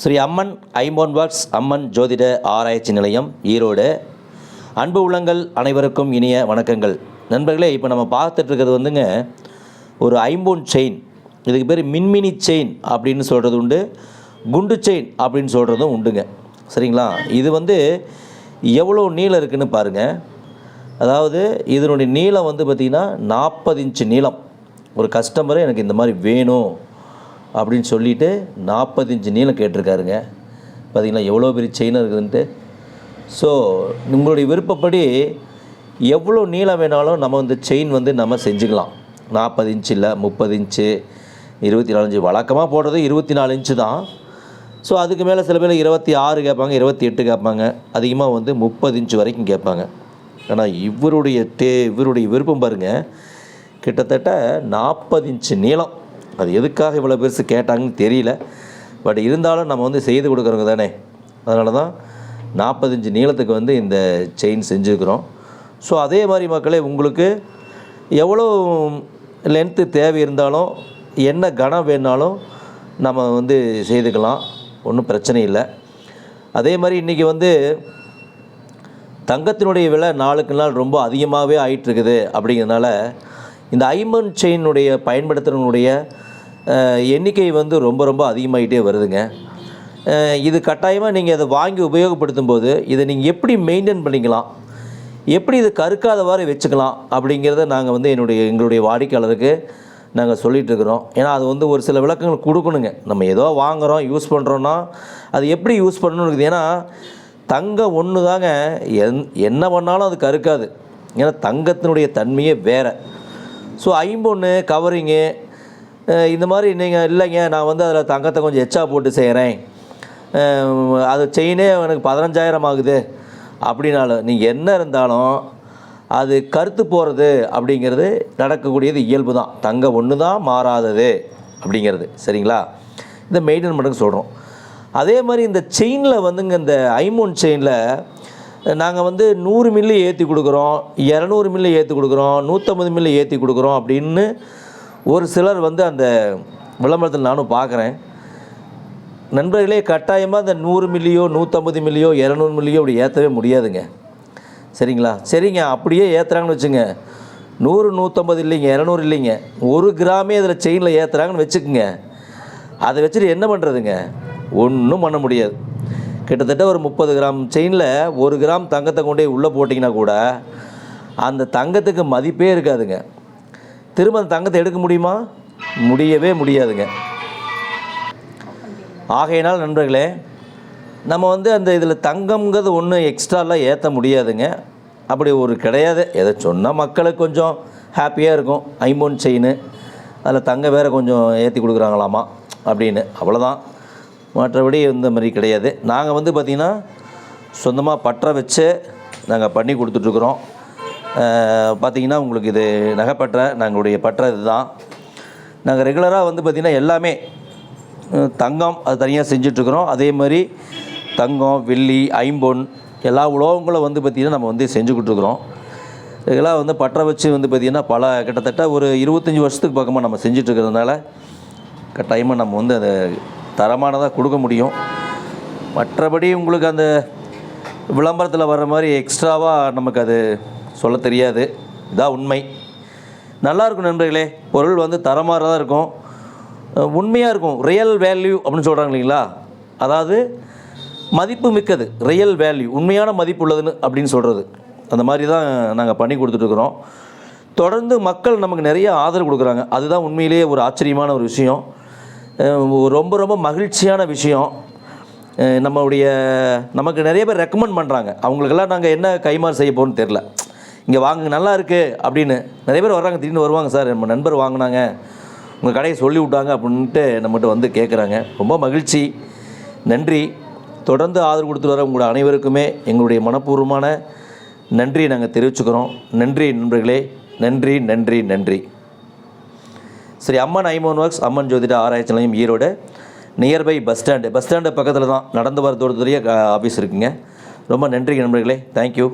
ஸ்ரீ அம்மன் ஐம்போன் box அம்மன் ஜோதிட ஆராய்ச்சி நிலையம் ஈரோடு. அன்பு உள்ளங்கள் அனைவருக்கும் இனிய வணக்கங்கள். நண்பர்களே இப்போ நம்ம பார்த்துட்ருக்கிறது வந்துங்க ஒரு ஐம்போன் செயின். இதுக்கு பேர் மின்மினி செயின் அப்படின்னு சொல்கிறது உண்டு. குண்டு செயின் அப்படின்னு சொல்கிறதும் உண்டுங்க. சரிங்களா? இது வந்து எவ்வளோ நீளம் இருக்குதுன்னு பாருங்கள் அதாவது இதனுடைய நீளம் வந்து பார்த்திங்கன்னா நாற்பது இன்ச்சு நீளம். ஒரு கஸ்டமரு எனக்கு இந்த மாதிரி வேணும். அப்படின்னு சொல்லிட்டு நாற்பது நீளம் கேட்டிருக்காருங்க. பார்த்தீங்களா? எவ்வளோ பெரிய செயினாக இருக்குதுன்ட்டு. ஸோ உங்களுடைய விருப்பப்படி எவ்வளோ நீளம் வேணாலும் நம்ம இந்த செயின் வந்து நம்ம செஞ்சுக்கலாம். நாற்பது இன்ச்சு இல்லை முப்பது இன்ச்சு இருபத்தி நாலு இன்ச்சு. வழக்கமாக போடுறது இருபத்தி நாலு இன்ச்சு தான். ஸோ அதுக்கு மேலே சில பேர் இருபத்தி ஆறு கேட்பாங்க இருபத்தி எட்டு கேட்பாங்க. அதிகமாக வந்து முப்பது இன்ச்சு வரைக்கும் கேட்பாங்க. ஆனால் இவருடைய டே இவருடைய விருப்பம் பாருங்கள் கிட்டத்தட்ட நாற்பது இன்ச்சு நீளம். அது எதுக்காக இவ்வளோ பெருசு கேட்டாங்கன்னு தெரியல. பட் இருந்தாலும் நம்ம வந்து செய்து கொடுக்குறவங்க தானே. அதனால தான் நாற்பத்தஞ்சு நீளத்துக்கு வந்து இந்த செயின் செஞ்சுருக்குறோம். ஸோ அதே மாதிரி மக்களே உங்களுக்கு எவ்வளோ லென்த்து தேவை இருந்தாலும் என்ன கனம் வேணாலும் நம்ம வந்து செய்துக்கலாம். ஒன்றும் பிரச்சனை இல்லை. அதே மாதிரி இன்றைக்கி வந்து தங்கத்தினுடைய விலை நாளுக்கு நாள் ரொம்ப அதிகமாகவே ஆயிட்டுருக்குது அப்படிங்கிறதுனால இந்த ஐமன் செயினுடைய பயன்படுத்துகிறவங்களுடைய எண்ணிக்கை வந்து ரொம்ப ரொம்ப அதிகமாகிட்டே வருதுங்க. இது கட்டாயமாக நீங்கள் அதை வாங்கி உபயோகப்படுத்தும் போது இதை நீங்கள் எப்படி மெயின்டைன் பண்ணிக்கலாம்? எப்படி இது கருக்காதவாறு வச்சுக்கலாம்? அப்படிங்கிறத நாங்கள் வந்து என்னுடைய எங்களுடைய வாடிக்கையாளருக்கு நாங்கள் சொல்லிகிட்ருக்குறோம் ஏன்னா அது வந்து ஒரு சில விளக்கங்கள் கொடுக்கணுங்க. நம்ம ஏதோ வாங்குகிறோம் யூஸ் பண்ணுறோன்னா அது எப்படி யூஸ் பண்ணணும்னு இருக்குது. ஏன்னா தங்கம் ஒன்று தாங்க என் என்ன பண்ணாலும் அது கருக்காது. ஏன்னா தங்கத்தினுடைய தன்மையே வேறு. ஸோ ஐம்பொன்று கவரிங்கு இந்த மாதிரி நீங்கள் இல்லைங்க. நான் வந்து அதில் தங்கத்தை கொஞ்சம் எச்சா போட்டு செய்கிறேன் அது செயினே எனக்கு பதினஞ்சாயிரம் ஆகுது. அப்படின்னாலும் நீங்கள் என்ன இருந்தாலும் அது கருத்து போகிறது அப்படிங்கிறது நடக்கக்கூடியது இயல்பு தான். தங்கம் ஒன்று தான் மாறாதது அப்படிங்கிறது. சரிங்களா? இந்த மெயின்டைன் மட்டும் சொல்கிறோம் அதே மாதிரி இந்த செயினில் வந்துங்க இந்த ஐமோன் செயினில் நாங்கள் வந்து நூறு மில்லி ஏற்றி கொடுக்குறோம் இரநூறு மில்லி ஏற்றி கொடுக்குறோம் நூற்றம்பது மில்லி ஏற்றி கொடுக்குறோம் அப்படின்னு ஒரு சிலர் வந்து அந்த விளம்பரத்தில் நானும் பார்க்குறேன். நண்பர்களே கட்டாயமாக அந்த நூறு மில்லியோ நூற்றம்பது மில்லியோ இரநூறு மில்லியோ அப்படி ஏற்றவே முடியாதுங்க. சரிங்களா? சரிங்க அப்படியே ஏற்றுறாங்கன்னு வச்சுங்க. நூறு நூற்றம்பது இல்லைங்க இரநூறு இல்லைங்க. ஒரு கிராமே அதில் செயினில் ஏற்றுறாங்கன்னு வச்சுக்கோங்க. அதை வச்சுட்டு என்ன பண்ணுறதுங்க ஒன்றும் பண்ண முடியாது. கிட்டத்தட்ட ஒரு முப்பது கிராம் செயினில் ஒரு கிராம் தங்கத்தை கொண்டு உள்ளே போட்டிங்கன்னா கூட அந்த தங்கத்துக்கு மதிப்பே இருக்காதுங்க. திரும்ப அந்த தங்கத்தை எடுக்க முடியுமா? முடியவே முடியாதுங்க. ஆகையினால் நண்பர்களே நம்ம வந்து அந்த இதில் தங்கம்ங்கிறது ஒன்றும் எக்ஸ்ட்ராலாம் ஏற்ற முடியாதுங்க. அப்படி ஒரு கிடையாது. எதை சொன்னால் மக்களுக்கு கொஞ்சம் ஹாப்பியாக இருக்கும். ஐம்பொன் செயின் அதில் தங்க வேறு கொஞ்சம் ஏற்றி கொடுக்குறாங்களாமா? அப்படின்னு. அவ்வளோதான் மற்றபடி இந்த மாதிரி கிடையாது. நாங்கள் வந்து பார்த்திங்கன்னா சொந்தமாக பற்ற வச்சு நாங்கள் பண்ணி கொடுத்துட்ருக்குறோம் பார்த்திங்கன்னா உங்களுக்கு இது நகைப்பற்ற நாங்களுடைய பற்ற இதுதான். நாங்கள் ரெகுலராக வந்து பார்த்திங்கன்னா எல்லாமே தங்கம் அது தனியாக செஞ்சிட்ருக்குறோம். அதே மாதிரி தங்கம் வெள்ளி ஐம்பொன் எல்லா உலோகங்களும் வந்து பார்த்திங்கன்னா நம்ம வந்து செஞ்சு கொடுத்துருக்குறோம் இதெல்லாம் வந்து பற்ற வச்சு வந்து பார்த்திங்கன்னா பல கிட்டத்தட்ட ஒரு இருபத்தஞ்சி வருஷத்துக்கு பக்கமாக நம்ம செஞ்சிட்ருக்கிறதுனால கட்டாயமாக நம்ம வந்து அதை தரமானதாக கொடுக்க முடியும். மற்றபடி உங்களுக்கு அந்த விளம்பரத்தில் வர்ற மாதிரி எக்ஸ்ட்ராவாக நமக்கு அது சொல்ல தெரியாது. இதான் உண்மை. நல்லா இருக்கும் நண்பர்களே பொருள் வந்து தரமாக தான் இருக்கும் உண்மையாக இருக்கும். ரியல் வேல்யூ அப்படின்னு சொல்கிறாங்க இல்லைங்களா? அதாவது மதிப்பு மிக்கது. ரியல் வேல்யூ உண்மையான மதிப்பு உள்ளதுன்னு அப்படின்னு சொல்கிறது அந்த மாதிரி தான் நாங்கள் பண்ணி கொடுத்துட்ருக்குறோம் தொடர்ந்து மக்கள் நமக்கு நிறைய ஆதரவு கொடுக்குறாங்க. அதுதான் உண்மையிலேயே ஒரு ஆச்சரியமான ஒரு விஷயம். ரொம்ப ரொம்ப மகிழ்ச்சியான விஷயம். நம்மளுடைய நமக்கு நிறைய பேர் ரெக்கமெண்ட் பண்ணுறாங்க அவங்களுக்கெல்லாம் நாங்கள் என்ன கைமாறு செய்ய போகிறோம்னு தெரில இங்கே வாங்க நல்லா இருக்குது அப்படின்னு நிறைய பேர் வர்றாங்க திடீர்னு வருவாங்க சார். நம்ம நண்பர் வாங்கினாங்க உங்கள் கடையை சொல்லி விட்டாங்க அப்படின்ட்டு நம்மகிட்ட வந்து கேட்குறாங்க ரொம்ப மகிழ்ச்சி நன்றி. தொடர்ந்து ஆதரவு கொடுத்து வர உங்களோட அனைவருக்குமே எங்களுடைய மனப்பூர்வமான நன்றியை நாங்கள் தெரிவிச்சுக்கிறோம். நன்றி நண்பர்களே நன்றி நன்றி நன்றி. சரி அம்மன் ஐமோன் ஒர்க்ஸ் அம்மன் ஜோதிட ஆராய்ச்சி நிலையம் Erode nearby bus stand. Bus stand பக்கத்தில் தான் நடந்து வர தூரத்துலேயே ஆஃபீஸ் இருக்குங்க. ரொம்ப நன்றி நண்பர்களே. தேங்க்யூ